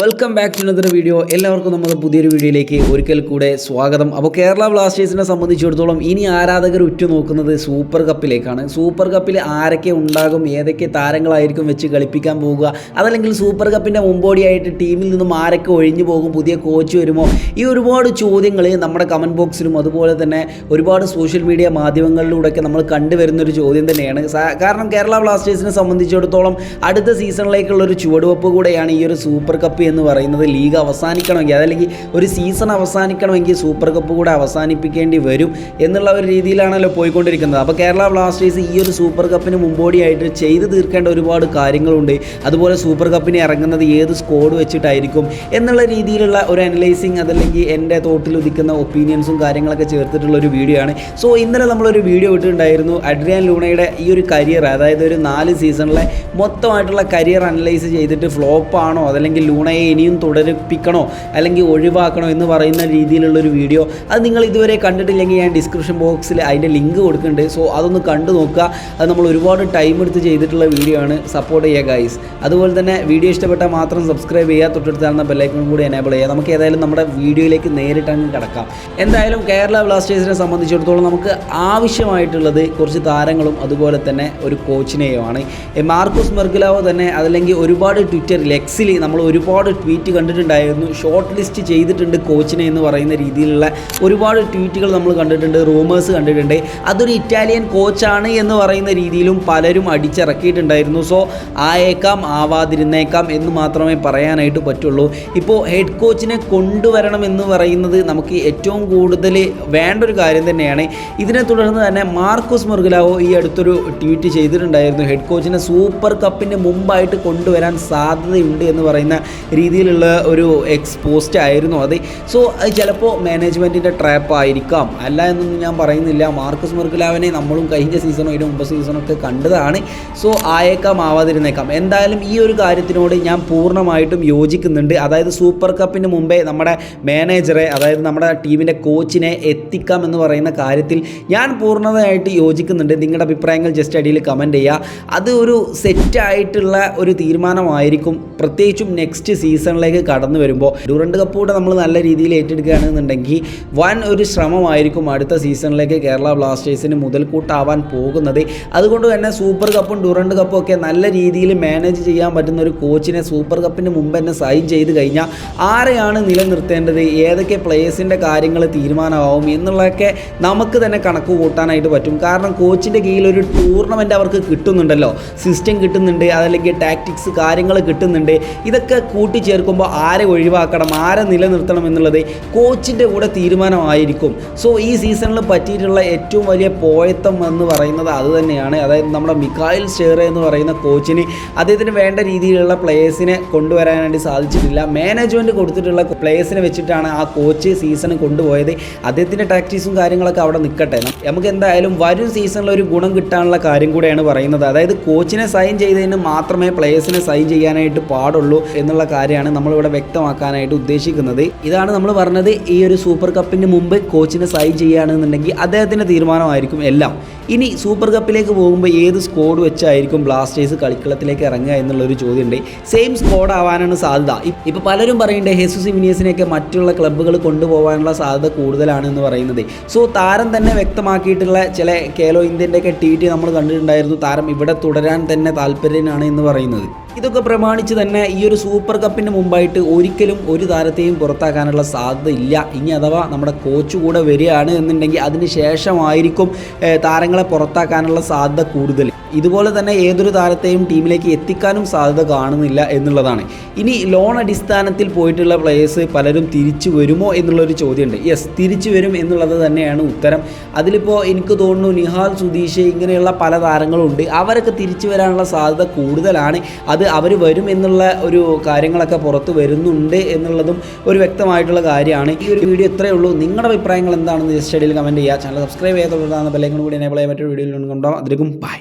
Welcome back to another video എല്ലാവർക്കും നമ്മുടെ പുതിയൊരു വീഡിയോയിലേക്ക് ഒരിക്കൽ കൂടെ സ്വാഗതം. അപ്പോൾ കേരള ബ്ലാസ്റ്റേഴ്സിനെ സംബന്ധിച്ചിടത്തോളം ഇനി ആരാധകർ ഉറ്റുനോക്കുന്നത് സൂപ്പർ കപ്പിലേക്കാണ്. സൂപ്പർ കപ്പിൽ ആരൊക്കെ ഉണ്ടാകും ഏതൊക്കെ താരങ്ങളായിരിക്കും വെച്ച് കളിപ്പിക്കാൻ പോകുക അതല്ലെങ്കിൽ സൂപ്പർ കപ്പിന്റെ മുമ്പോടിയായിട്ട് ടീമിൽ നിന്നും ആരൊക്കെ ഒഴിഞ്ഞു പോകും പുതിയ കോച്ച് വരുമോ? ഈ ഒരുപാട് ചോദ്യങ്ങൾ നമ്മുടെ കമന്റ് ബോക്സിലും അതുപോലെ തന്നെ ഒരുപാട് സോഷ്യൽ മീഡിയ മാധ്യമങ്ങളിലൂടെയൊക്കെ നമ്മൾ കണ്ടുവരുന്നൊരു ചോദ്യം തന്നെയാണ്. കാരണം കേരള ബ്ലാസ്റ്റേഴ്സിനെ സംബന്ധിച്ചിടത്തോളം അടുത്ത സീസണിലേക്കുള്ള ഒരു ചുവടുവെപ്പ് കൂടെയാണ് ഈ ഒരു സൂപ്പർ കപ്പ് എന്ന് പറയുന്നത് ലീഗ് അവസാനിക്കണമെങ്കിൽ അതല്ലെങ്കിൽ ഒരു സീസൺ അവസാനിക്കണമെങ്കിൽ സൂപ്പർ കപ്പ് കൂടെ അവസാനിപ്പിക്കേണ്ടി വരും എന്നുള്ള ഒരു രീതിയിലാണല്ലോ പോയിക്കൊണ്ടിരിക്കുന്നത്. അപ്പോൾ കേരള ബ്ലാസ്റ്റേഴ്സ് ഈ ഒരു സൂപ്പർ കപ്പിന് മുമ്പോടിയായിട്ട് ചെയ്തു തീർക്കേണ്ട ഒരുപാട് കാര്യങ്ങളുണ്ട്. അതുപോലെ സൂപ്പർ കപ്പിന് ഇറങ്ങുന്നത് ഏത് സ്കോഡ് വെച്ചിട്ടായിരിക്കും എന്നുള്ള രീതിയിലുള്ള ഒരു അനലൈസിങ് അതല്ലെങ്കിൽ എന്റെ തോട്ടിൽ ഉദിക്കുന്ന ഒപ്പീനിയൻസും കാര്യങ്ങളൊക്കെ ചേർത്തിട്ടുള്ള ഒരു വീഡിയോ ആണ്. സോ ഇന്നലെ നമ്മളൊരു വീഡിയോ ഇട്ടിട്ടുണ്ടായിരുന്നു. അഡ്രിയാൻ ലൂണയുടെ ഈ ഒരു കരിയർ അതായത് ഒരു നാല് സീസണിലെ മൊത്തമായിട്ടുള്ള കരിയർ അനലൈസ് ചെയ്തിട്ട് ഫ്ലോപ്പ് ആണോ അതല്ലെങ്കിൽ ലൂണയെ ഇനിയും തുടരിപ്പിക്കണോ അല്ലെങ്കിൽ ഒഴിവാക്കണോ എന്ന് പറയുന്ന രീതിയിലുള്ളൊരു വീഡിയോ. അത് നിങ്ങൾ ഇതുവരെ കണ്ടിട്ടില്ലെങ്കിൽ ഞാൻ ഡിസ്ക്രിപ്ഷൻ ബോക്സിൽ അതിന്റെ ലിങ്ക് കൊടുക്കുന്നുണ്ട്. സോ അതൊന്ന് കണ്ടു നോക്കുക. അത് നമ്മൾ ഒരുപാട് ടൈം എടുത്ത് ചെയ്തിട്ടുള്ള വീഡിയോ ആണ്. സപ്പോർട്ട് ചെയ്യുക ഗൈസ് അതുപോലെ തന്നെ വീഡിയോ ഇഷ്ടപ്പെട്ടാൽ മാത്രം സബ്സ്ക്രൈബ് ചെയ്യുക. തൊട്ടടുത്താണെന്ന ബെല്ലൈക്കണും കൂടി എനേബിൾ ചെയ്യുക. നമുക്ക് ഏതായാലും നമ്മുടെ വീഡിയോയിലേക്ക് നേരിട്ട് അങ്ങ് കിടക്കാം. എന്തായാലും കേരള ബ്ലാസ്റ്റേഴ്സിനെ സംബന്ധിച്ചിടത്തോളം നമുക്ക് ആവശ്യമായിട്ടുള്ളത് കുറച്ച് താരങ്ങളും അതുപോലെ തന്നെ ഒരു കോച്ചിനെയുമാണ് മാർക്കോസ് മെർഗുലാവോ തന്നെ അതല്ലെങ്കിൽ ഒരുപാട് ട്വിറ്ററിൽ എക്സിൽ നമ്മൾ ഒരുപാട് ട്വീറ്റ് കണ്ടിട്ടുണ്ടായിരുന്നു. ഷോർട്ട് ലിസ്റ്റ് ചെയ്തിട്ടുണ്ട് കോച്ചിനെ എന്ന് പറയുന്ന രീതിയിലുള്ള ഒരുപാട് ട്വീറ്റുകൾ നമ്മൾ കണ്ടിട്ടുണ്ട് റൂമേഴ്സ് കണ്ടിട്ടുണ്ട്. അതൊരു ഇറ്റാലിയൻ കോച്ചാണ് എന്ന് പറയുന്ന രീതിയിലും പലരും അടിച്ചിറക്കിയിട്ടുണ്ടായിരുന്നു. സോ ആയേക്കാം ആവാതിരുന്നേക്കാം എന്ന് മാത്രമേ പറയാനായിട്ട് പറ്റുള്ളൂ. ഇപ്പോൾ ഹെഡ് കോച്ചിനെ കൊണ്ടുവരണം എന്ന് പറയുന്നത് നമുക്ക് ഏറ്റവും കൂടുതൽ വേണ്ട ഒരു കാര്യം തന്നെയാണ്. ഇതിനെ തുടർന്ന് തന്നെ മാർക്കോസ് മുർഗലാവോ ഈ അടുത്തൊരു ട്വീറ്റ് ചെയ്തിട്ടുണ്ടായിരുന്നു. ഹെഡ് കോച്ചിനെ സൂപ്പർ കപ്പിന് മുമ്പായിട്ട് കൊണ്ടുവരാൻ സാധ്യതയുണ്ട് എന്ന് പറയുന്ന രീതിയിലുള്ള ഒരു എക്സ്പോസ്റ്റ് ആയിരുന്നു അത്. സോ അത് ചിലപ്പോൾ മാനേജ്മെന്റിന്റെ ട്രാപ്പ് ആയിരിക്കാം. അല്ല എന്നൊന്നും ഞാൻ പറയുന്നില്ല. മാർക്കസ് മുർഗലാവിനെ നമ്മളും കഴിഞ്ഞ സീസണോ ഇതിനു മുമ്പ് സീസണൊക്കെ കണ്ടതാണ്. സോ ആയേക്കാം ആവാതിരുന്നേക്കാം. എന്തായാലും ഈ ഒരു കാര്യത്തിനോട് ഞാൻ പൂർണമായിട്ടും യോജിക്കുന്നുണ്ട്. അതായത് സൂപ്പർ കപ്പിന് മുമ്പേ നമ്മുടെ മാനേജറെ അതായത് നമ്മുടെ ടീമിന്റെ കോച്ചിനെ എത്തിക്കാം എന്ന് പറയുന്ന കാര്യത്തിൽ ഞാൻ പൂർണതയായിട്ട് യോജിക്കുന്നുണ്ട്. നിങ്ങളുടെ അഭിപ്രായങ്ങൾ ജസ്റ്റ് അടിയിൽ കമന്റ് ചെയ്യുക. അത് ഒരു സെറ്റായിട്ടുള്ള ഒരു തീരുമാനമായിരിക്കും. പ്രത്യേകിച്ചും നെക്സ്റ്റ് സീസണിലേക്ക് കടന്നു വരുമ്പോൾ ഡുറണ്ട് കപ്പ് കൂടെ നമ്മൾ നല്ല രീതിയിൽ ഏറ്റെടുക്കുകയാണെന്നുണ്ടെങ്കിൽ വൻ ഒരു ശ്രമമായിരിക്കും അടുത്ത സീസണിലേക്ക് കേരള ബ്ലാസ്റ്റേഴ്സിന് മുതൽക്കൂട്ടാവാൻ പോകുന്നത്. അതുകൊണ്ട് തന്നെ സൂപ്പർ കപ്പും ഡുറണ്ട് കപ്പും ഒക്കെ നല്ല രീതിയിൽ മാനേജ് ചെയ്യാൻ പറ്റുന്ന ഒരു കോച്ചിനെ സൂപ്പർ കപ്പിന് മുമ്പ് തന്നെ സൈൻ ചെയ്ത് കഴിഞ്ഞാൽ ആരെയാണ് നിലനിർത്തേണ്ടത്? ഏതൊക്കെ പ്ലേയേഴ്സിന്റെ കാര്യങ്ങൾ തീരുമാനമാവും? എന്നുള്ളതൊക്കെ നമുക്ക് തന്നെ കണക്ക് കൂട്ടാനായിട്ട് പറ്റും. കാരണം കോച്ചിന്റെ കീഴിൽ ഒരു ടൂർണമെന്റ് അവർക്ക് കിട്ടുന്നുണ്ടല്ലോ. സിസ്റ്റം കിട്ടുന്നുണ്ട് അതല്ലെങ്കിൽ ടാക്ടിക്സ് കാര്യങ്ങൾ കിട്ടുന്നുണ്ട്. ഇതൊക്കെ കൂട്ടിച്ചേർക്കുമ്പോൾ ആരെ ഒഴിവാക്കണം ആരെ നിലനിർത്തണം എന്നുള്ളത് കോച്ചിന്റെ കൂടെ തീരുമാനമായിരിക്കും. സോ ഈ സീസണിൽ പറ്റിയിട്ടുള്ള ഏറ്റവും വലിയ പോയത്തം എന്ന് പറയുന്നത് അത് തന്നെയാണ്. അതായത് നമ്മുടെ മിക്കായിൽ ഷെയർ എന്ന് പറയുന്ന കോച്ചിന് അദ്ദേഹത്തിന് വേണ്ട രീതിയിലുള്ള പ്ലേയേഴ്സിനെ കൊണ്ടുവരാനായിട്ട് സാധിച്ചിട്ടില്ല. മാനേജ്മെന്റ് കൊടുത്തിട്ടുള്ള പ്ലേയേഴ്സിനെ വെച്ചിട്ടാണ് ആ കോച്ച് സീസൺ കൊണ്ടുപോയത്. അദ്ദേഹത്തിന്റെ ടാക്ടീസും കാര്യങ്ങളൊക്കെ അവിടെ നിൽക്കട്ടെ. നമുക്ക് എന്തായാലും വരും സീസണിൽ ഒരു ഗുണം കിട്ടാനുള്ള കാര്യം കൂടെയാണ് പറയുന്നത്. അതായത് കോച്ചിനെ സൈൻ ചെയ്തതിന് മാത്രമേ പ്ലേയേഴ്സിനെ സൈൻ ചെയ്യാനായിട്ട് പാടുള്ളൂ എന്നുള്ള കാര്യമാണ് നമ്മളിവിടെ വ്യക്തമാക്കാനായിട്ട് ഉദ്ദേശിക്കുന്നത്. ഇതാണ് നമ്മൾ പറഞ്ഞത് ഈ ഒരു സൂപ്പർ കപ്പിന് മുമ്പ് കോച്ചിനെ സൈൻ ചെയ്യുകയാണെന്നുണ്ടെങ്കിൽ അദ്ദേഹത്തിന്റെ തീരുമാനമായിരിക്കും എല്ലാം. ഇനി സൂപ്പർ കപ്പിലേക്ക് പോകുമ്പോൾ ഏത് സ്കോഡ് വെച്ചായിരിക്കും ബ്ലാസ്റ്റേഴ്സ് കളിക്കളത്തിലേക്ക് ഇറങ്ങുക എന്നുള്ളൊരു ചോദ്യമുണ്ട്. സെയിം സ്കോഡ് ആവാനാണ് സാധ്യത. ഇപ്പോൾ പലരും പറയുന്നുണ്ട് ഹെസുസ് ഇമിനിയസിനെയൊക്കെ മറ്റുള്ള ക്ലബ്ബുകൾ കൊണ്ടുപോകാനുള്ള സാധ്യത കൂടുതലാണ് എന്ന് പറയുന്നത്. സോ താരം തന്നെ വ്യക്തമാക്കിയിട്ടുള്ള ചില കേലോ ഇന്ത്യന്റെയൊക്കെ ടി ടി നമ്മൾ കണ്ടിട്ടുണ്ടായിരുന്നു. താരം ഇവിടെ തുടരാൻ തന്നെ താല്പര്യനാണ് എന്ന് പറയുന്നത്. ഇതൊക്കെ പ്രമാണിച്ച് തന്നെ ഈ ഒരു സൂപ്പർ കപ്പിന് മുമ്പായിട്ട് ഒരിക്കലും ഒരു താരത്തെയും പുറത്താക്കാനുള്ള സാധ്യത ഇല്ല ഇനി അഥവാ നമ്മുടെ കോച്ച് കൂടെ വരികയാണ് എന്നുണ്ടെങ്കിൽ അതിന് ശേഷമായിരിക്കും താരങ്ങളെ പുറത്താക്കാനുള്ള സാധ്യത കൂടുതൽ. ഇതുപോലെ തന്നെ ഏതൊരു താരത്തെയും ടീമിലേക്ക് എത്തിക്കാനും സാധ്യത കാണുന്നില്ല എന്നുള്ളതാണ്. ഇനി ലോൺ അടിസ്ഥാനത്തിൽ പോയിട്ടുള്ള പ്ലേയേഴ്സ് പലരും തിരിച്ചു വരുമോ എന്നുള്ളൊരു ചോദ്യമുണ്ട്. യെസ് തിരിച്ചു വരും എന്നുള്ളത് തന്നെയാണ് ഉത്തരം. അതിലിപ്പോൾ എനിക്ക് തോന്നുന്നു നിഹാൽ സുധീഷ് ഇങ്ങനെയുള്ള പല താരങ്ങളുണ്ട്. അവരൊക്കെ തിരിച്ചു വരാനുള്ള സാധ്യത കൂടുതലാണ്. അത് അവർ വരും എന്നുള്ള ഒരു കാര്യങ്ങളൊക്കെ പുറത്ത് വരുന്നുണ്ട് എന്നുള്ളതും ഒരു വ്യക്തമായിട്ടുള്ള കാര്യമാണ്. ഈ ഒരു വീഡിയോ ഇത്രയേ ഉള്ളൂ. നിങ്ങളുടെ അഭിപ്രായങ്ങൾ എന്താണെന്ന് ജസ്റ്റ് ഇടയിൽ കമന്റ് ചെയ്യുക. ചാനൽ സബ്സ്ക്രൈബ് തുടർന്നാണ് ബെല്ലൈക്കൺ കൂടി എനേബിൾ ചെയ്യാൻ പറ്റിയ വീഡിയോയിൽ കൊണ്ടുപോകാം. അതിലേക്കും ബൈ